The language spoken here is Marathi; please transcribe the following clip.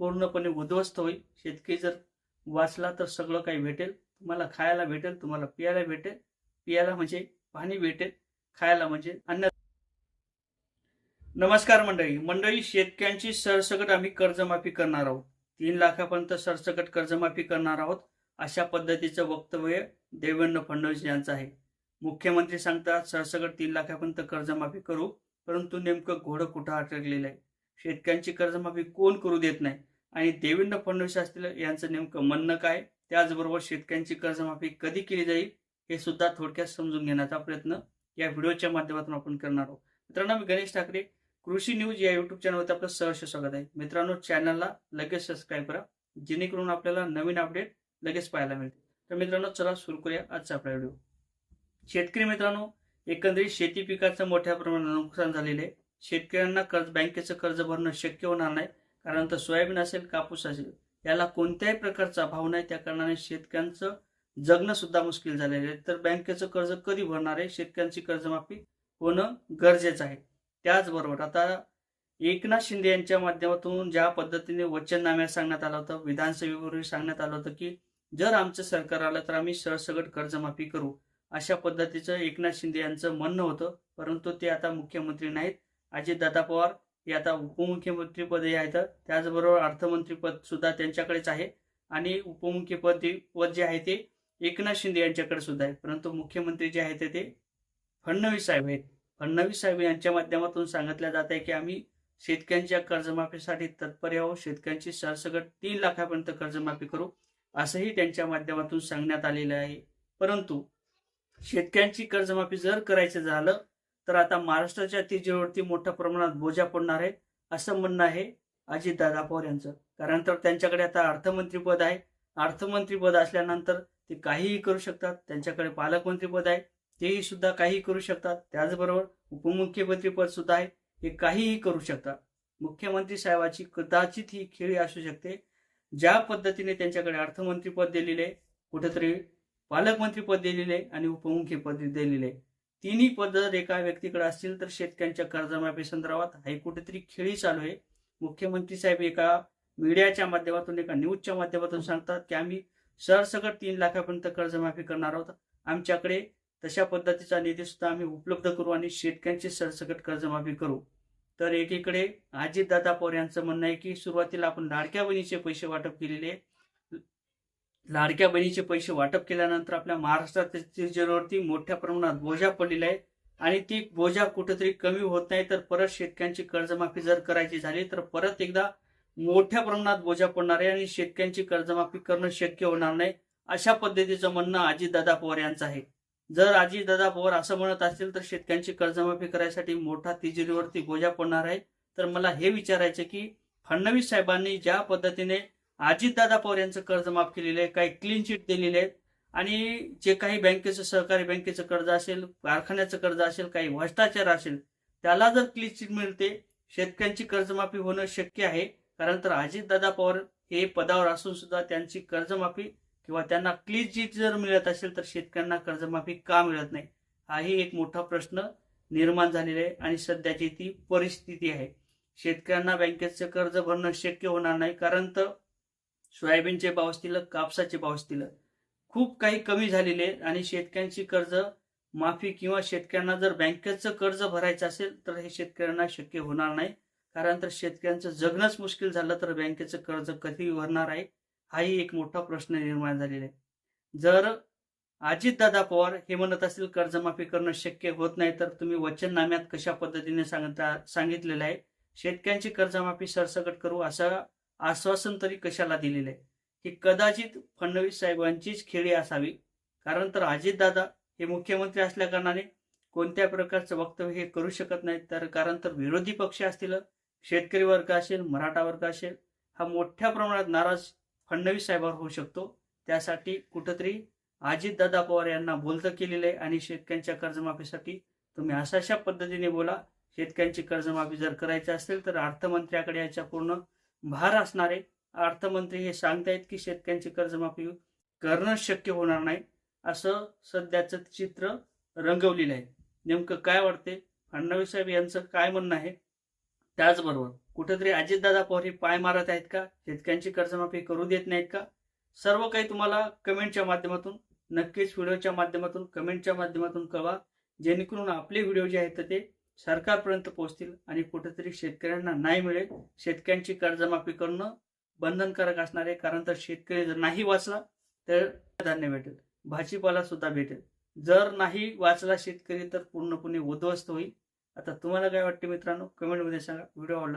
पूर्णपणे उद्ध्वस्त होईल. शेतकरी जर वाचला तर सगळं काही भेटेल. तुम्हाला खायला भेटेल तुम्हाला पियाला भेटेल. पियाला म्हणजे पाणी भेटेल खायला म्हणजे अन्न नमस्कार मंडळी. मंडळी शेतकऱ्यांची सरसकट आम्ही कर्जमाफी करणार आहोत. तीन लाखापर्यंत सरसकट कर्जमाफी करणार आहोत. अशा पद्धतीचं वक्तव्य देवेंद्र फडणवीस यांचं आहे. मुख्यमंत्री सांगतात सरसकट तीन लाखापर्यंत कर्जमाफी करू परंतु नेमकं घोडं कुठं अटकलेलं आहे? शेतकऱ्यांची कर्जमाफी कोण करू देत नाही? आणि देवेंद्र फडणवीस असतील यांचं नेमकं म्हणणं काय? त्याचबरोबर शेतकऱ्यांची कर्जमाफी कधी केली जाईल? हे सुद्धा थोडक्यात समजून घेण्याचा प्रयत्न या व्हिडिओच्या माध्यमातून आपण करणार आहोत. मित्रांनो मी गणेश ठाकरे कृषी न्यूज या युट्यूब चॅनलवरती आपलं सहर्ष स्वागत आहे. मित्रांनो चॅनलला लगेच सबस्क्राईब करा जेणेकरून आपल्याला नवीन अपडेट लगेच पाहायला मिळते तर मित्रांनो चला सुरू करूया आजचा आपला व्हिडिओ शेतकरी मित्रांनो एकंदरीत शेती पिकाचं मोठ्या प्रमाणात नुकसान झालेले आहे. शेतकऱ्यांना कर्ज बँकेचं कर्ज भरणं शक्य होणार नाही कारण तर सोयाबीन असेल कापूस असेल याला कोणत्याही प्रकारचा भाव नाही त्या कारणाने शेतकऱ्यांचं जगणं सुद्धा मुश्किल झालेलं आहे. तर बँकेचं कर्ज कधी भरणार आहे? शेतकऱ्यांची कर्जमाफी होणं गरजेचं आहे. त्याचबरोबर आता एकनाथ शिंदे यांच्या माध्यमातून ज्या पद्धतीने वचननाम्यात सांगण्यात आलं होतं विधानसभेवरही सांगण्यात आलं होतं की जर आमचं सरकार आलं तर आम्ही सरसगट कर्जमाफी करू अशा पद्धतीचं एकनाथ शिंदे यांचं म्हणणं होतं परंतु ते आता मुख्यमंत्री नाहीत. अजितदादा पवार हे आता उपमुख्यमंत्री हे आहेत. त्याचबरोबर अर्थमंत्री पद सुद्धा त्यांच्याकडेच आहे. आणि उपमुख्यपद पद जे आहे ते एकनाथ शिंदे यांच्याकडे सुद्धा आहे. परंतु मुख्यमंत्री जे आहेत ते फडणवीस साहेब आहेत. फडणवीस साहेब यांच्या माध्यमातून सांगितलं जात आहे की आम्ही शेतकऱ्यांच्या कर्जमाफीसाठी तत्पर आहोत. शेतकऱ्यांची सरसकट तीन लाखापर्यंत कर्जमाफी करू असंही त्यांच्या माध्यमातून सांगण्यात आलेलं आहे. परंतु शेतकऱ्यांची कर्जमाफी जर करायचं झालं तर आता महाराष्ट्राच्या तिजोरीवरती मोठ्या प्रमाणात बोजा पडणार आहे असं म्हणणं आहे अजितदादा पवार यांचं. कारण तर त्यांच्याकडे आता अर्थमंत्रीपद आहे. अर्थमंत्रीपद असल्यानंतर ते काहीही करू शकतात. त्यांच्याकडे पालकमंत्रीपद आहे. तेही सुद्धा काहीही करू शकतात. त्याचबरोबर उपमुख्यमंत्रीपद सुद्धा आहे. हे काहीही करू शकतात. मुख्यमंत्री साहेबाची कदाचित ही खेळी असू शकते. ज्या पद्धतीने त्यांच्याकडे अर्थमंत्रीपद दिलेले आहे कुठेतरी पालकमंत्रीपद दिलेले आहे आणि उपमुख्यपद दिलेले आहे. तिन्ही पद्धत एका व्यक्तीकडे असतील तर शेतकऱ्यांच्या कर्जमाफी संदर्भात ही कुठेतरी खेळी चालू आहे. मुख्यमंत्री साहेब एका मीडियाच्या माध्यमातून एका न्यूजच्या माध्यमातून सांगतात की आम्ही सरसकट तीन लाखापर्यंत कर्जमाफी करणार आहोत. आमच्याकडे तशा पद्धतीचा निधी सुद्धा आम्ही उपलब्ध करू आणि शेतकऱ्यांची सरसकट कर्जमाफी करू. तर एकीकडे अजितदादा पवार यांचं म्हणणं आहे की सुरुवातीला आपण लाडक्या बहिणीचे पैसे वाटप केलेले आहे. लाडक्या बहिणीचे पैसे वाटप केल्यानंतर आपल्या महाराष्ट्रातील जनवरती मोठ्या प्रमाणात बोजा पडलेला आहे आणि ती बोजा कुठेतरी कमी होत नाही तर परत शेतकऱ्यांची कर्जमाफी जर करायची झाली तर परत एकदा मोठ्या प्रमाणात बोजा पडणार आहे आणि शेतकऱ्यांची कर्जमाफी करणं शक्य होणार नाही अशा पद्धतीचं म्हणणं अजितदादा पवार यांचं आहे. जर अजितदादा पवार असं म्हणत असतील तर शेतकऱ्यांची कर्जमाफी करायसाठी मोठा तिजोरीवरती बोजा पडणार आहे. तर मला हे विचारायचं की फडणवीस साहेबांनी ज्या पद्धतीने अजितदादा पवार यांचं कर्ज माफ केलेलं आहे काही क्लीन चिट दिलेले आहेत. आणि जे काही बँकेचं सहकारी बँकेचं कर्ज असेल कारखान्याचं कर्ज असेल काही भ्रष्टाचार असेल त्याला जर क्लीन चिट मिळते शेतकऱ्यांची कर्जमाफी होणं शक्य आहे. कारण तर अजितदादा पवार हे पदावर असून सुद्धा त्यांची कर्जमाफी किंवा त्यांना क्लीन चिट जर मिळत असेल तर शेतकऱ्यांना कर्जमाफी का मिळत नाही? हाही एक मोठा प्रश्न निर्माण झालेला आहे आणि सध्याची ती परिस्थिती आहे. शेतकऱ्यांना बँकेचं कर्ज भरणं शक्य होणार नाही. कारण तर सोयाबीनचे भाव असतील कापसाचे भाव असतील खूप काही कमी झालेले आहेत आणि शेतकऱ्यांची कर्ज माफी किंवा शेतकऱ्यांना जर बँकेचं कर्ज भरायचं असेल तर हे शेतकऱ्यांना शक्य होणार नाही. कारण तर शेतकऱ्यांचं जगणंच मुश्किल झालं तर बँकेचं कर्ज कधी भरणार आहे हाही एक मोठा प्रश्न निर्माण झालेला आहे. जर अजितदादा पवार हे म्हणत असतील कर्जमाफी करणं शक्य होत नाही तर तुम्ही वचननाम्यात कशा पद्धतीने सांगता सांगितलेलं आहे? शेतकऱ्यांची कर्जमाफी सरसकट करू असा आश्वासन तरी कशाला दिलेलं आहे? कदाचित फडणवीस साहेबांचीच खेळी असावी. कारण तर अजितदादा हे मुख्यमंत्री असल्या कारणाने कोणत्या प्रकारचं वक्तव्य हे करू शकत नाहीत. तर कारण तर विरोधी पक्ष असतील शेतकरी वर्ग असेल मराठा वर्ग असेल हा मोठ्या प्रमाणात नाराज फडणवीस साहेबांवर होऊ शकतो. त्यासाठी कुठंतरी अजितदादा पवार यांना बोलतं केलेलं आहे आणि शेतकऱ्यांच्या कर्जमाफीसाठी तुम्ही अशा अशा पद्धतीने बोला. शेतकऱ्यांची कर्जमाफी जर करायची असेल तर अर्थमंत्र्याकडे याच्या पूर्ण भार असणार आहे अर्थमंत्री हे सांगतायत की शेतकऱ्यांची कर्जमाफी करणं शक्य होणार नाही असं सध्याचं चित्र रंगवलेलं आहे. नेमकं काय वाटते फडणवीस साहेब यांचं काय म्हणणं आहे? त्याचबरोबर कुठेतरी अजितदादा पवार हे पाय मारत आहेत का? शेतकऱ्यांची कर्जमाफी करू देत नाहीत का? सर्व काही तुम्हाला कमेंटच्या माध्यमातून नक्कीच व्हिडिओच्या माध्यमातून कमेंटच्या माध्यमातून कळवा. जेणेकरून आपले व्हिडिओ जे आहेत ते सरकारपर्यंत पोहोचतील आणि कुठेतरी शेतकऱ्यांना नाही मिळेल. शेतकऱ्यांची कर्जमाफी करणं बंधनकारक असणार आहे. कारण तर शेतकरी जर नाही वाचला तर धान्य भेटेल. भाजीपाला सुद्धा भेटेल. जर नाही वाचला शेतकरी तर पूर्णपणे उद्ध्वस्त होईल. आता तुम्हाला काय वाटते मित्रांनो? कमेंटमध्ये सांगा. व्हिडिओ आवडला